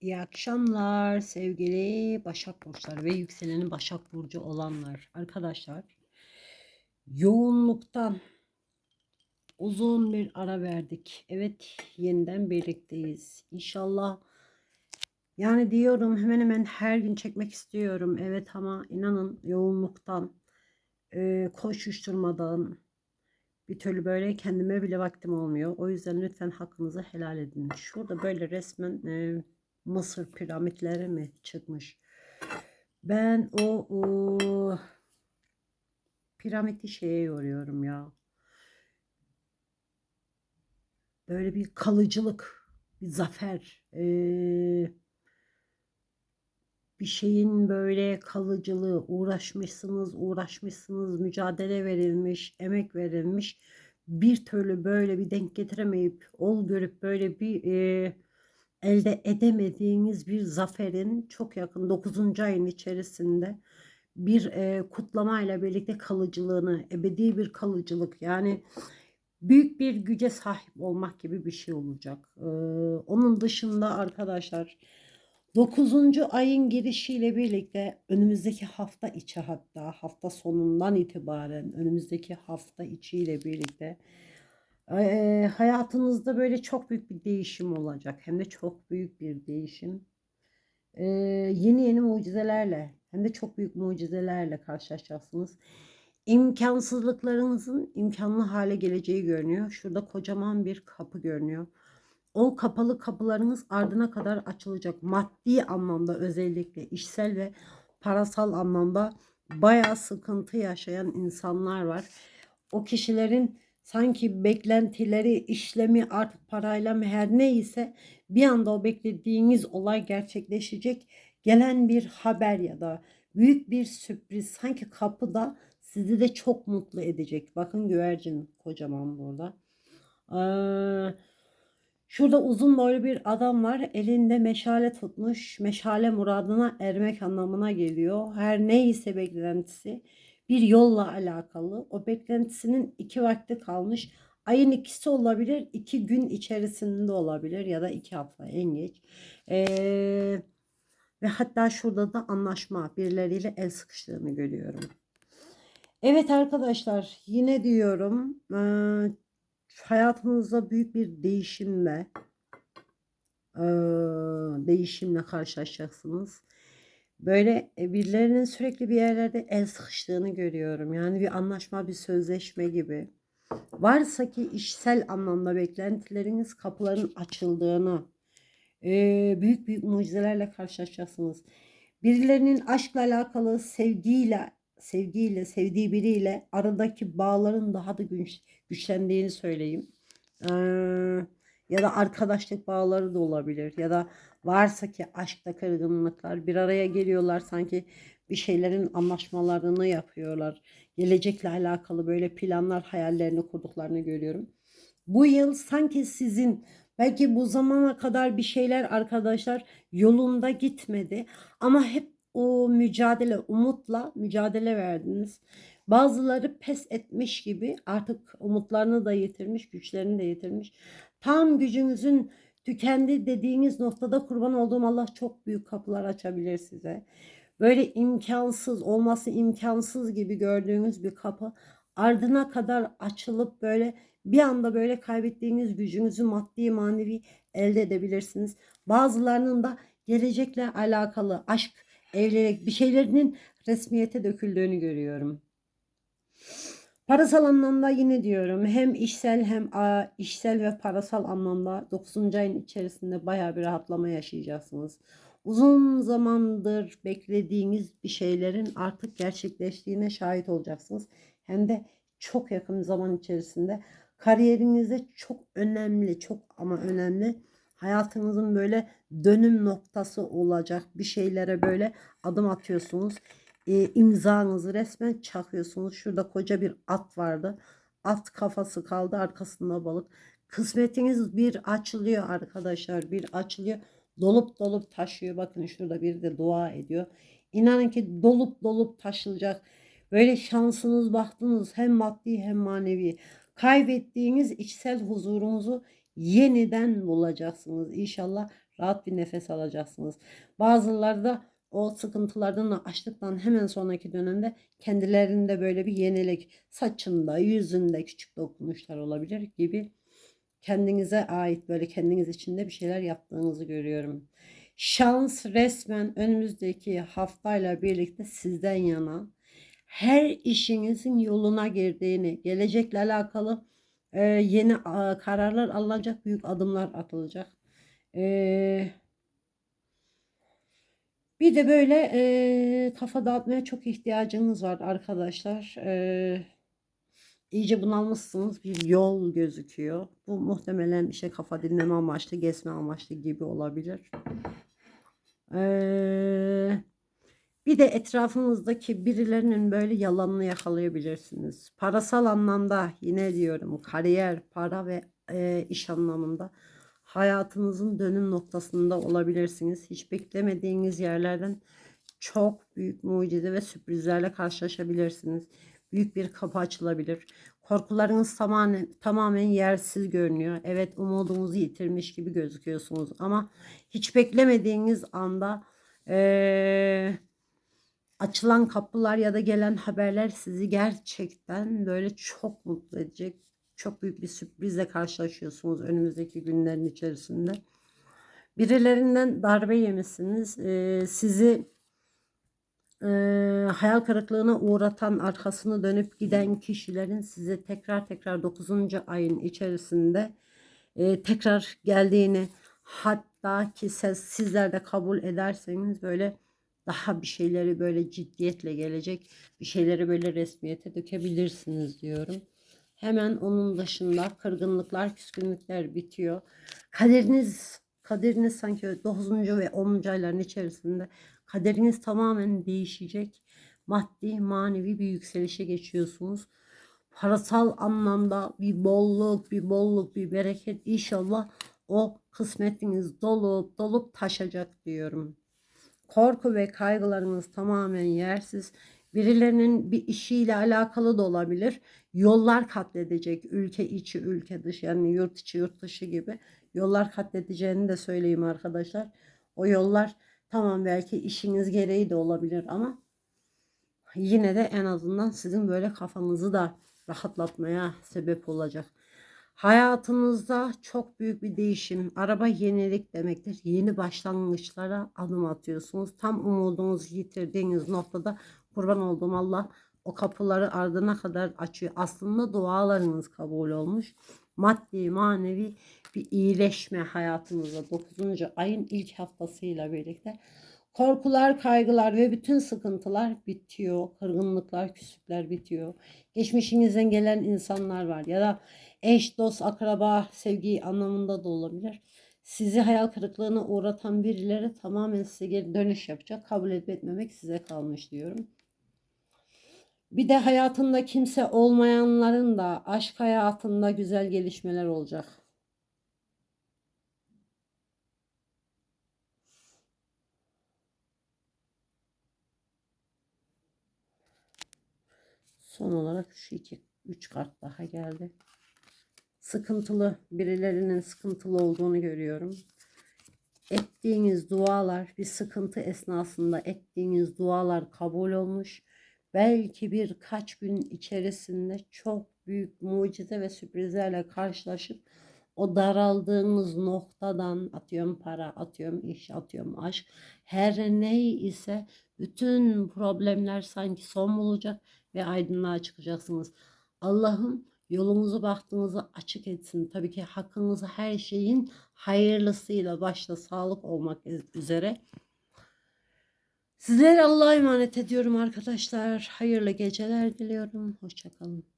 İyi akşamlar sevgili Başak Burçları ve yükseleni Başak Burcu olanlar. Arkadaşlar yoğunluktan uzun bir ara verdik. Evet yeniden birlikteyiz. İnşallah yani diyorum hemen hemen her gün çekmek istiyorum. Evet ama inanın yoğunluktan e, koşuşturmadan bir türlü böyle kendime bile vaktim olmuyor. O yüzden lütfen hakkınızı helal edin. Şurada böyle resmen e, Mısır piramitleri mi çıkmış? Ben o, o piramidi şeye yoruyorum ya. Böyle bir kalıcılık, bir zafer, ee, bir şeyin böyle kalıcılığı, uğraşmışsınız, uğraşmışsınız, mücadele verilmiş, emek verilmiş. Bir türlü böyle bir denk getiremeyip, ol görüp böyle bir e, elde edemediğiniz bir zaferin çok yakın 9. ayın içerisinde bir e, kutlamayla birlikte kalıcılığını, ebedi bir kalıcılık yani büyük bir güce sahip olmak gibi bir şey olacak. Ee, onun dışında arkadaşlar 9. ayın girişiyle birlikte önümüzdeki hafta içi hatta hafta sonundan itibaren önümüzdeki hafta içiyle birlikte hayatınızda böyle çok büyük bir değişim olacak. Hem de çok büyük bir değişim. Yeni yeni mucizelerle hem de çok büyük mucizelerle karşılaşacaksınız. İmkansızlıklarınızın imkanlı hale geleceği görünüyor. Şurada kocaman bir kapı görünüyor. O kapalı kapılarınız ardına kadar açılacak. Maddi anlamda özellikle işsel ve parasal anlamda bayağı sıkıntı yaşayan insanlar var. O kişilerin sanki beklentileri, işlemi artık parayla mı her neyse bir anda o beklediğiniz olay gerçekleşecek. Gelen bir haber ya da büyük bir sürpriz sanki kapıda sizi de çok mutlu edecek. Bakın güvercin kocaman burada. Ee, şurada uzun boylu bir adam var. Elinde meşale tutmuş. Meşale muradına ermek anlamına geliyor. Her neyse beklentisi bir yolla alakalı. O beklentisinin iki vakti kalmış. Ayın ikisi olabilir, iki gün içerisinde olabilir ya da iki hafta en geç. Ee, ve hatta şurada da anlaşma birileriyle el sıkıştığını görüyorum. Evet arkadaşlar yine diyorum e, hayatınızda büyük bir değişimle değişimle karşılaşacaksınız. Böyle e, birilerinin sürekli bir yerlerde el sıkıştığını görüyorum. Yani bir anlaşma, bir sözleşme gibi. Varsa ki işsel anlamda beklentileriniz kapıların açıldığını, büyük büyük mucizelerle karşılaşacaksınız. Birilerinin aşkla alakalı sevgiyle, sevgiyle, sevdiği biriyle aradaki bağların daha da güç, güçlendiğini söyleyeyim. Ee, ya da arkadaşlık bağları da olabilir ya da varsa ki aşkta kırgınlıklar bir araya geliyorlar sanki bir şeylerin anlaşmalarını yapıyorlar. Gelecekle alakalı böyle planlar, hayallerini kurduklarını görüyorum. Bu yıl sanki sizin belki bu zamana kadar bir şeyler arkadaşlar yolunda gitmedi ama hep o mücadele, umutla mücadele verdiniz. Bazıları pes etmiş gibi artık umutlarını da yitirmiş, güçlerini de yitirmiş. Tam gücünüzün tükendi dediğiniz noktada kurban olduğum Allah çok büyük kapılar açabilir size. Böyle imkansız, olması imkansız gibi gördüğünüz bir kapı ardına kadar açılıp böyle bir anda böyle kaybettiğiniz gücünüzü maddi manevi elde edebilirsiniz. Bazılarının da gelecekle alakalı aşk, evlilik bir şeylerinin resmiyete döküldüğünü görüyorum. Parasal anlamda yine diyorum hem işsel hem işsel ve parasal anlamda 9. ayın içerisinde baya bir rahatlama yaşayacaksınız. Uzun zamandır beklediğiniz bir şeylerin artık gerçekleştiğine şahit olacaksınız. Hem de çok yakın zaman içerisinde kariyerinizde çok önemli, çok ama önemli hayatınızın böyle dönüm noktası olacak bir şeylere böyle adım atıyorsunuz e, imzanızı resmen çakıyorsunuz. Şurada koca bir at vardı. At kafası kaldı arkasında balık. Kısmetiniz bir açılıyor arkadaşlar. Bir açılıyor. Dolup dolup taşıyor. Bakın şurada bir de dua ediyor. İnanın ki dolup dolup taşılacak. Böyle şansınız baktınız hem maddi hem manevi. Kaybettiğiniz içsel huzurunuzu yeniden bulacaksınız. İnşallah Rahat bir nefes alacaksınız. Bazıları da o sıkıntılardan, açlıktan hemen sonraki dönemde kendilerinde böyle bir yenilik, saçında, yüzünde küçük dokunuşlar olabilir gibi kendinize ait böyle kendiniz içinde bir şeyler yaptığınızı görüyorum. Şans resmen önümüzdeki haftayla birlikte sizden yana her işinizin yoluna girdiğini, gelecekle alakalı e, yeni a, kararlar alınacak, büyük adımlar atılacak. E, bir de böyle e, kafa dağıtmaya çok ihtiyacınız var arkadaşlar. E, iyice bunalmışsınız bir yol gözüküyor. Bu muhtemelen işte kafa dinleme amaçlı, gezme amaçlı gibi olabilir. Ee, bir de etrafınızdaki birilerinin böyle yalanını yakalayabilirsiniz. Parasal anlamda yine diyorum kariyer, para ve e, iş anlamında hayatınızın dönüm noktasında olabilirsiniz. Hiç beklemediğiniz yerlerden çok büyük mucize ve sürprizlerle karşılaşabilirsiniz. Büyük bir kapı açılabilir. Korkularınız tamamen, tamamen yersiz görünüyor. Evet umudunuzu yitirmiş gibi gözüküyorsunuz ama hiç beklemediğiniz anda ee, açılan kapılar ya da gelen haberler sizi gerçekten böyle çok mutlu edecek. Çok büyük bir sürprizle karşılaşıyorsunuz önümüzdeki günlerin içerisinde. Birilerinden darbe yemişsiniz. Ee, sizi e, hayal kırıklığına uğratan arkasını dönüp giden kişilerin size tekrar tekrar 9. ayın içerisinde e, tekrar geldiğini hatta ki siz, sizler de kabul ederseniz böyle daha bir şeyleri böyle ciddiyetle gelecek bir şeyleri böyle resmiyete dökebilirsiniz diyorum. Hemen onun dışında kırgınlıklar, küskünlükler bitiyor. Kaderiniz kaderiniz sanki 9. ve 10. ayların içerisinde kaderiniz tamamen değişecek. Maddi, manevi bir yükselişe geçiyorsunuz. Parasal anlamda bir bolluk, bir bolluk, bir bereket inşallah o kısmetiniz dolup dolup taşacak diyorum. Korku ve kaygılarınız tamamen yersiz. Birilerinin bir işiyle alakalı da olabilir. Yollar katledecek. Ülke içi, ülke dışı yani yurt içi, yurt dışı gibi yollar katledeceğini de söyleyeyim arkadaşlar. O yollar tamam belki işiniz gereği de olabilir ama yine de en azından sizin böyle kafanızı da rahatlatmaya sebep olacak. Hayatınızda çok büyük bir değişim, araba yenilik demektir. Yeni başlangıçlara adım atıyorsunuz. Tam umudunuzu yitirdiğiniz noktada kurban olduğum Allah o kapıları ardına kadar açıyor. Aslında dualarınız kabul olmuş. Maddi, manevi bir iyileşme hayatınızda 9. ayın ilk haftasıyla birlikte. Korkular, kaygılar ve bütün sıkıntılar bitiyor. Kırgınlıklar, küslükler bitiyor. Geçmişinizden gelen insanlar var ya da eş, dost, akraba, sevgi anlamında da olabilir. Sizi hayal kırıklığına uğratan birileri tamamen size geri dönüş yapacak. Kabul edip etmemek size kalmış diyorum. Bir de hayatında kimse olmayanların da aşk hayatında güzel gelişmeler olacak. Son olarak şu iki, üç kart daha geldi. Sıkıntılı, birilerinin sıkıntılı olduğunu görüyorum. Ettiğiniz dualar, bir sıkıntı esnasında ettiğiniz dualar kabul olmuş. Belki birkaç gün içerisinde çok büyük mucize ve sürprizlerle karşılaşıp o daraldığınız noktadan atıyorum para, atıyorum iş, atıyorum aşk. Her ne ise bütün problemler sanki son bulacak ve aydınlığa çıkacaksınız. Allah'ım yolunuzu baktığınızı açık etsin. Tabii ki hakkınızı her şeyin hayırlısıyla başta sağlık olmak üzere. Sizleri Allah'a emanet ediyorum arkadaşlar. Hayırlı geceler diliyorum. Hoşçakalın.